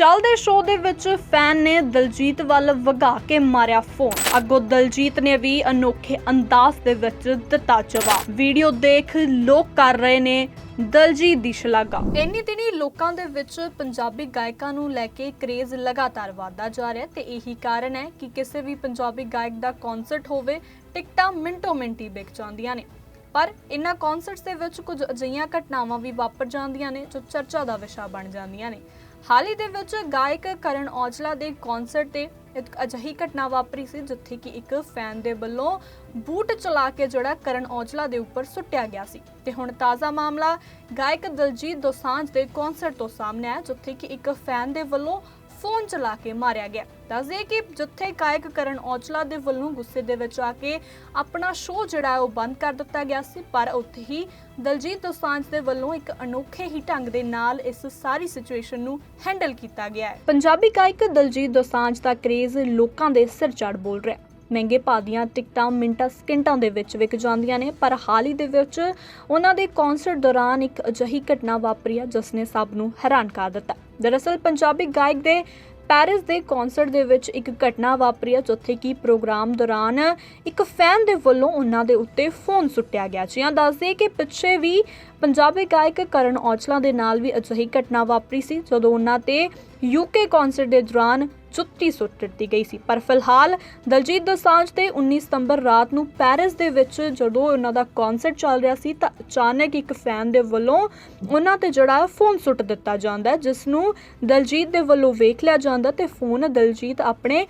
ਚੱਲਦੇ ਸ਼ੋਅ ਦੇ ਵਿੱਚ ਫੈਨ ਨੇ ਦਲਜੀਤ ਵੱਲ ਵਗਾ ਕੇ ਮਾਰਿਆ ਫੋਨ। ਅੱਗੋਂ ਦਲਜੀਤ ਨੇ ਵੀ ਅਨੋਖੇ ਅੰਦਾਜ਼ ਦੇ ਵਿੱਚ ਦਿੱਤਾ ਜਵਾਬ। ਵੀਡੀਓ ਦੇਖ ਲੋਕ ਕਰ ਰਹੇ ਨੇ ਦਲਜੀਤ ਦੀ ਸ਼ਲਾਘਾ। ਇੰਨੀ ਦਿਨੀ ਲੋਕਾਂ ਦੇ ਵਿੱਚ ਪੰਜਾਬੀ ਗਾਇਕਾਂ ਨੂੰ ਲੈ ਕੇ ਕ੍ਰੇਜ਼ ਲਗਾਤਾਰ ਵਧਦਾ ਜਾ ਰਿਹਾ ਤੇ ਇਹੀ ਕਾਰਨ ਹੈ ਕਿ ਕਿਸੇ ਵੀ ਪੰਜਾਬੀ ਗਾਇਕ ਦਾ ਕਨਸਰਟ ਹੋਵੇ, ਟਿਕਟਾਂ ਮਿੰਟੋ ਮਿੰਟੀ ਵਿਕ ਜਾਂਦੀਆਂ ਨੇ। ਪਰ ਇਨ੍ਹਾਂ ਕਨਸਰਟਸ ਦੇ ਵਿੱਚ ਕੁਝ ਅਜਿਹੀਆਂ ਘਟਨਾਵਾਂ ਵੀ ਵਾਪਰ ਜਾਂਦੀਆਂ ਨੇ ਜੋ ਚਰਚਾ ਦਾ ਵਿਸ਼ਾ ਬਣ ਜਾਂਦੀਆਂ ਨੇ। ਹਾਲ ਹੀ ਦੇ ਵਿੱਚ ਗਾਇਕ ਕਰਨ ਔਜਲਾ ਦੇ ਕਨਸਰਟ ਤੇ ਇੱਕ ਅਜਿਹੀ ਘਟਨਾ ਵਾਪਰੀ ਸੀ, ਜਿੱਥੇ ਕਿ ਇੱਕ ਫੈਨ ਦੇ ਵੱਲੋਂ ਬੂਟ ਚਲਾ ਕੇ ਜਿਹੜਾ ਕਰਨ ਔਜਲਾ ਦੇ ਉੱਪਰ ਸੁੱਟਿਆ ਗਿਆ ਸੀ। ਤੇ ਹੁਣ ਤਾਜ਼ਾ ਮਾਮਲਾ ਗਾਇਕ ਦਲਜੀਤ ਦੋਸਾਂਝ ਦੇ ਕਨਸਰਟ ਤੋਂ ਸਾਹਮਣੇ ਆਇਆ, ਜਿੱਥੇ ਕਿ ਇੱਕ ਫੈਨ ਦੇ ਵੱਲੋਂ ਫੋਨ ਚਲਾ ਕੇ ਮਾਰਿਆ ਗਿਆ। ਦੱਸਦੇ ਕਿ ਜਿੱਥੇ ਗਾਇਕ ਕਰਨ ਔਜਲਾ ਦੇ ਵੱਲੋਂ ਗੁੱਸੇ ਦੇ ਵਿੱਚ ਆ ਕੇ ਆਪਣਾ ਸ਼ੋਅ ਜਿਹੜਾ ਹੈ ਉਹ ਬੰਦ ਕਰ ਦਿੱਤਾ ਗਿਆ ਸੀ, ਪਰ ਉੱਥੇ ਹੀ ਦਲਜੀਤ ਦੋਸਾਂਝ ਦੇ ਵੱਲੋਂ ਇੱਕ ਅਨੋਖੇ ਹੀ ਢੰਗ ਦੇ ਨਾਲ ਇਸ ਸਾਰੀ ਸਿਚੁਏਸ਼ਨ ਨੂੰ ਹੈਂਡਲ ਕੀਤਾ ਗਿਆ ਹੈ। ਪੰਜਾਬੀ ਗਾਇਕ ਦਲਜੀਤ ਦੋਸਾਂਝ ਦਾ ਕ੍ਰੇਜ਼ ਲੋਕਾਂ ਦੇ ਸਿਰ ਚੜ ਬੋਲ ਰਿਹਾ ਮਹਿੰਗੇ ਭਾਅ ਦੀਆਂ ਟਿਕਟਾਂ ਮਿੰਟਾਂ ਸਕਿੰਟਾਂ ਦੇ ਵਿੱਚ ਵਿਕ ਜਾਂਦੀਆਂ ਨੇ, ਪਰ ਹਾਲ ਹੀ ਦੇ ਵਿੱਚ ਉਹਨਾਂ ਦੇ ਕਨਸਰਟ ਦੌਰਾਨ ਇੱਕ ਅਜਿਹੀ ਘਟਨਾ ਵਾਪਰੀ ਹੈ, ਜਿਸ ਨੇ ਸਭ ਨੂੰ ਹੈਰਾਨ ਕਰ ਦਿੱਤਾ ਦਰਅਸਲ, ਪੰਜਾਬੀ ਗਾਇਕ ਦੇ ਪੈਰਿਸ ਦੇ ਕਨਸਰਟ ਦੇ ਵਿੱਚ ਇੱਕ ਘਟਨਾ ਵਾਪਰੀ ਹੈ, ਜਿੱਥੇ ਕਿ ਪ੍ਰੋਗਰਾਮ ਦੌਰਾਨ ਇੱਕ ਫੈਨ ਦੇ ਵੱਲੋਂ ਉਹਨਾਂ ਦੇ ਉੱਤੇ ਫੋਨ ਸੁੱਟਿਆ ਗਿਆ। ਜੀ ਹਾਂ ਦੱਸਦੇ ਕਿ ਪਿੱਛੇ ਵੀ ਪੰਜਾਬੀ ਗਾਇਕ ਕਰਨ ਔਜਲਾ ਦੇ ਨਾਲ ਵੀ ਅਜਿਹੀ ਘਟਨਾ ਵਾਪਰੀ ਸੀ, ਜਦੋਂ ਉਹਨਾਂ ਤੇ ਯੂਕੇ ਕਨਸਰਟ ਦੇ ਦੌਰਾਨ ਜੁੱਤੀ ਸੁੱਟ ਦਿੱਤੀ ਗਈ ਸੀ। ਪਰ ਫਿਲਹਾਲ ਦਲਜੀਤ ਦੋਸਾਂਝ ਤੇ 19 ਸਤੰਬਰ ਰਾਤ ਨੂੰ ਪੈਰਿਸ ਦੇ ਵਿੱਚ ਜਦੋਂ ਉਹਨਾਂ ਦਾ ਕਨਸਰਟ ਚੱਲ ਰਿਹਾ ਸੀ ਤਾਂ ਅਚਾਨਕ ਇੱਕ ਫੈਨ ਦੇ ਵੱਲੋਂ ਉਹਨਾਂ ਤੇ ਜਿਹੜਾ ਫੋਨ ਸੁੱਟ ਦਿੱਤਾ ਜਾਂਦਾ ਜਿਸ ਨੂੰ ਦਲਜੀਤ ਦੇ ਵੱਲੋਂ ਵੇਖ ਲਿਆ ਜਾਂਦਾ ਤੇ ਫੋਨ ਦਲਜੀਤ ਆਪਣੇ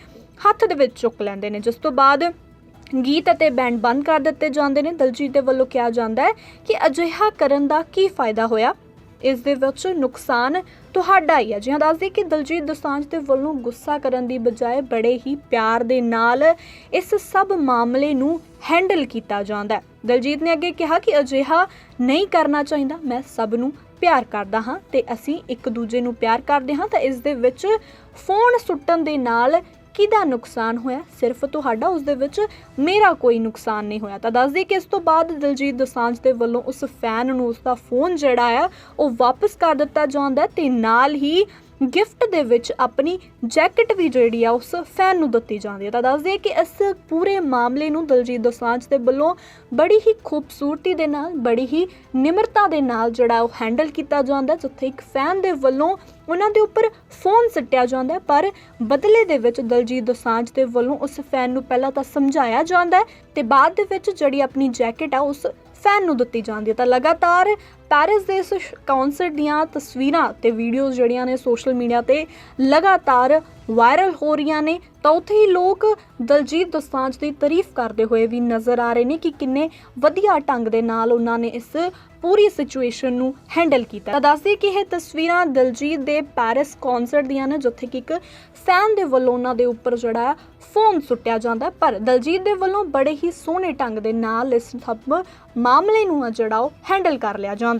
ਹੱਥ ਦੇ ਵਿੱਚ ਚੁੱਕ ਲੈਂਦੇ ਨੇ। ਜਿਸ ਤੋਂ ਬਾਅਦ ਗੀਤ ਅਤੇ ਬੈਂਡ ਬੰਦ ਕਰ ਦਿੱਤੇ ਜਾਂਦੇ ਨੇ। ਦਲਜੀਤ ਦੇ ਵੱਲੋਂ ਕਿਹਾ ਜਾਂਦਾ ਹੈ ਕਿ ਅਜਿਹਾ ਕਰਨ ਦਾ ਕੀ ਫਾਇਦਾ ਹੋਇਆ? ਇਸ ਦੇ ਵਿੱਚ ਨੁਕਸਾਨ ਤੁਹਾਡਾ ਹੀ ਹੈ ਜਿਵੇਂ ਦੱਸਦੇ ਕਿ ਦਲਜੀਤ ਦੋਸਾਂਝ ਦੇ ਵੱਲੋਂ ਗੁੱਸਾ ਕਰਨ ਦੀ ਬਜਾਏ ਬੜੇ ਹੀ ਪਿਆਰ ਦੇ ਨਾਲ ਇਸ ਸਭ ਮਾਮਲੇ ਨੂੰ ਹੈਂਡਲ ਕੀਤਾ ਜਾਂਦਾ ਹੈ। ਦਲਜੀਤ ਨੇ ਅੱਗੇ ਕਿਹਾ ਕਿ ਅਜਿਹਾ ਨਹੀਂ ਕਰਨਾ ਚਾਹੀਦਾ। ਮੈਂ ਸਭ ਨੂੰ ਪਿਆਰ ਕਰਦਾ ਹਾਂ ਤੇ ਅਸੀਂ ਇੱਕ ਦੂਜੇ ਨੂੰ ਪਿਆਰ ਕਰਦੇ ਹਾਂ ਤਾਂ ਇਸ ਦੇ ਵਿੱਚ ਫੋਨ ਸੁੱਟਣ ਦੇ ਨਾਲ ਕਿਹਦਾ ਨੁਕਸਾਨ ਹੋਇਆ? ਸਿਰਫ ਤੁਹਾਡਾ, ਉਸ ਦੇ ਵਿੱਚ ਮੇਰਾ ਕੋਈ ਨੁਕਸਾਨ ਨਹੀਂ ਹੋਇਆ। ਤਾਂ ਦੱਸਦੀ ਕਿ ਇਸ ਤੋਂ ਬਾਅਦ ਦਿਲਜੀਤ ਦੋਸਾਂਝ ਦੇ ਵੱਲੋਂ ਉਸ ਫੈਨ ਨੂੰ ਉਸ ਦਾ ਫੋਨ ਜਿਹੜਾ ਆ, ਉਹ ਵਾਪਸ ਕਰ ਦਿੱਤਾ ਜਾਂਦਾ ਹੈ ਤੇ ਨਾਲ ਹੀ ਗਿਫਟ ਦੇ ਵਿੱਚ ਆਪਣੀ ਜੈਕਟ ਵੀ ਜਿਹੜੀ ਆ ਉਸ ਫੈਨ ਨੂੰ ਦਿੱਤੀ ਜਾਂਦੀ ਹੈ। ਤਾਂ ਦੱਸਦੇ ਕਿ ਇਸ ਪੂਰੇ ਮਾਮਲੇ ਨੂੰ ਦਲਜੀਤ ਦੋਸਾਂਝ ਦੇ ਵੱਲੋਂ ਬੜੀ ਹੀ ਖੂਬਸੂਰਤੀ ਦੇ ਨਾਲ, ਬੜੀ ਹੀ ਨਿਮਰਤਾ ਦੇ ਨਾਲ ਜਿਹੜਾ ਉਹ ਹੈਂਡਲ ਕੀਤਾ ਜਾਂਦਾ ਜਿੱਥੇ ਇੱਕ ਫੈਨ ਦੇ ਵੱਲੋਂ ਉਹਨਾਂ ਦੇ ਉੱਪਰ ਫੋਨ ਸੱਟਿਆ ਜਾਂਦਾ ਪਰ ਬਦਲੇ ਦੇ ਵਿੱਚ ਦਲਜੀਤ ਦੋਸਾਂਝ ਦੇ ਵੱਲੋਂ ਉਸ ਫੈਨ ਨੂੰ ਪਹਿਲਾਂ ਤਾਂ ਸਮਝਾਇਆ ਜਾਂਦਾ ਹੈ ਤੇ ਬਾਅਦ ਦੇ ਵਿੱਚ ਜਿਹੜੀ ਆਪਣੀ ਜੈਕਟ ਆ ਉਸ ਫੈਨ ਨੂੰ ਦਿੱਤੀ ਜਾਂਦੀ ਹੈ। ਤਾਂ ਲਗਾਤਾਰ ਪੈਰਿਸ ਦੇ ਇਸ ਕਨਸਰਟ ਦੀਆਂ ਤਸਵੀਰਾਂ ਤੇ ਵੀਡੀਓਜ਼ ਜਿਹੜੀਆਂ ਨੇ ਸੋਸ਼ਲ ਮੀਡੀਆ ਤੇ ਲਗਾਤਾਰ ਵਾਇਰਲ ਹੋ ਰਹੀਆਂ ਨੇ, ਤਾਂ ਉੱਥੇ ਹੀ ਲੋਕ ਦਲਜੀਤ ਦੋਸਾਂਝ ਦੀ ਤਾਰੀਫ ਕਰਦੇ ਹੋਏ ਵੀ ਨਜ਼ਰ ਆ ਰਹੇ ਨੇ ਕਿ ਕਿੰਨੇ ਵਧੀਆ ਢੰਗ ਦੇ ਨਾਲ ਉਹਨਾਂ ਨੇ ਇਸ ਪੂਰੀ ਸਿਚੁਏਸ਼ਨ ਨੂੰ ਹੈਂਡਲ ਕੀਤਾ। ਤਾਂ ਦੱਸਦੇ ਕਿ ਇਹ ਤਸਵੀਰਾਂ ਦਲਜੀਤ ਦੇ ਪੈਰਿਸ ਕਨਸਰਟ ਦੀਆਂ ਨੇ, ਜਿੱਥੇ ਕਿ ਇੱਕ ਫੈਨ ਦੇ ਵੱਲੋਂ ਉਹਨਾਂ ਦੇ ਉੱਪਰ ਜਿਹੜਾ ਫੋਨ ਸੁੱਟਿਆ ਜਾਂਦਾ ਪਰ ਦਲਜੀਤ ਦੇ ਵੱਲੋਂ ਬੜੇ ਹੀ ਸੋਹਣੇ ਢੰਗ ਦੇ ਨਾਲ ਇਸ ਸਭ ਮਾਮਲੇ ਨੂੰ ਆ ਜਿਹੜਾ ਉਹ ਹੈਂਡਲ ਕਰ ਲਿਆ ਜਾਂਦਾ